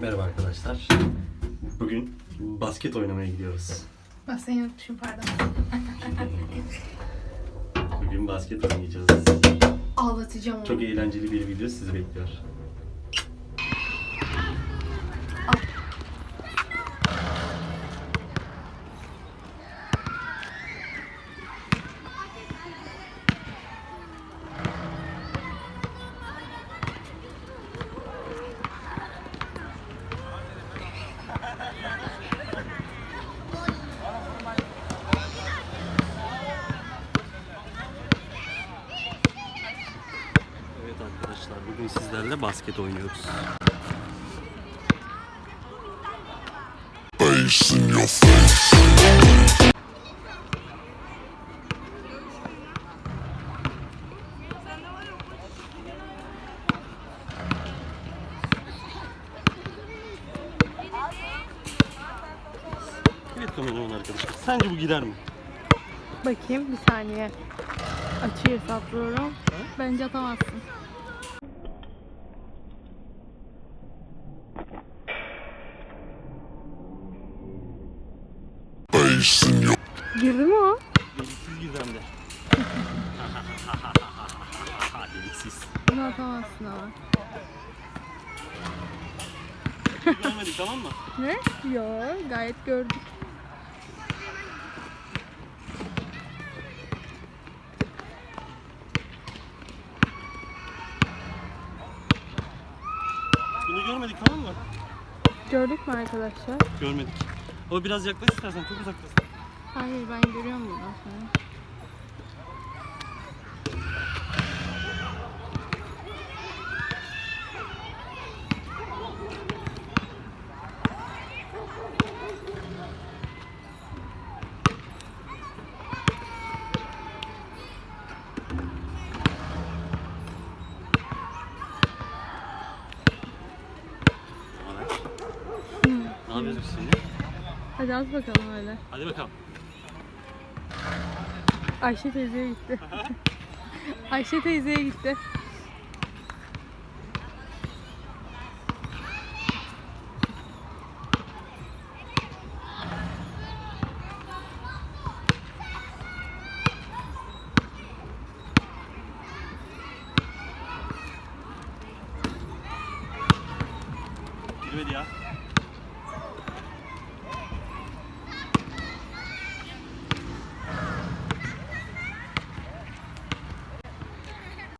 Merhaba arkadaşlar. Bugün basket oynamaya gidiyoruz. Bak seni unutmuşum pardon. Bugün basket oynayacağız. Ağlatacağım onu. Çok eğlenceli bir video sizi bekliyor. Evet arkadaşlar bugün sizlerle basket oynuyoruz. Evet kameraman arkadaşlar. Sence bu gider mi? Bakayım bir saniye. Açıyı hesaplıyorum. Bence atamazsın. Girdi mi o? Deliksiz girdi hem de. Deliksiz. Bunu atamazsın ama. Görmedik tamam mı? Ne? Yo gayet gördük. Bunu görmedik tamam mı? Gördük mü arkadaşlar? Görmedik. O biraz yaklaş istersen çok uzaktasın. Hayır ben görüyorum buradan biz şimdi? Hadi az bakalım öyle. Hadi bakalım. Ayşe teyzeye gitti. Ayşe teyzeye gitti. Girmedi ya.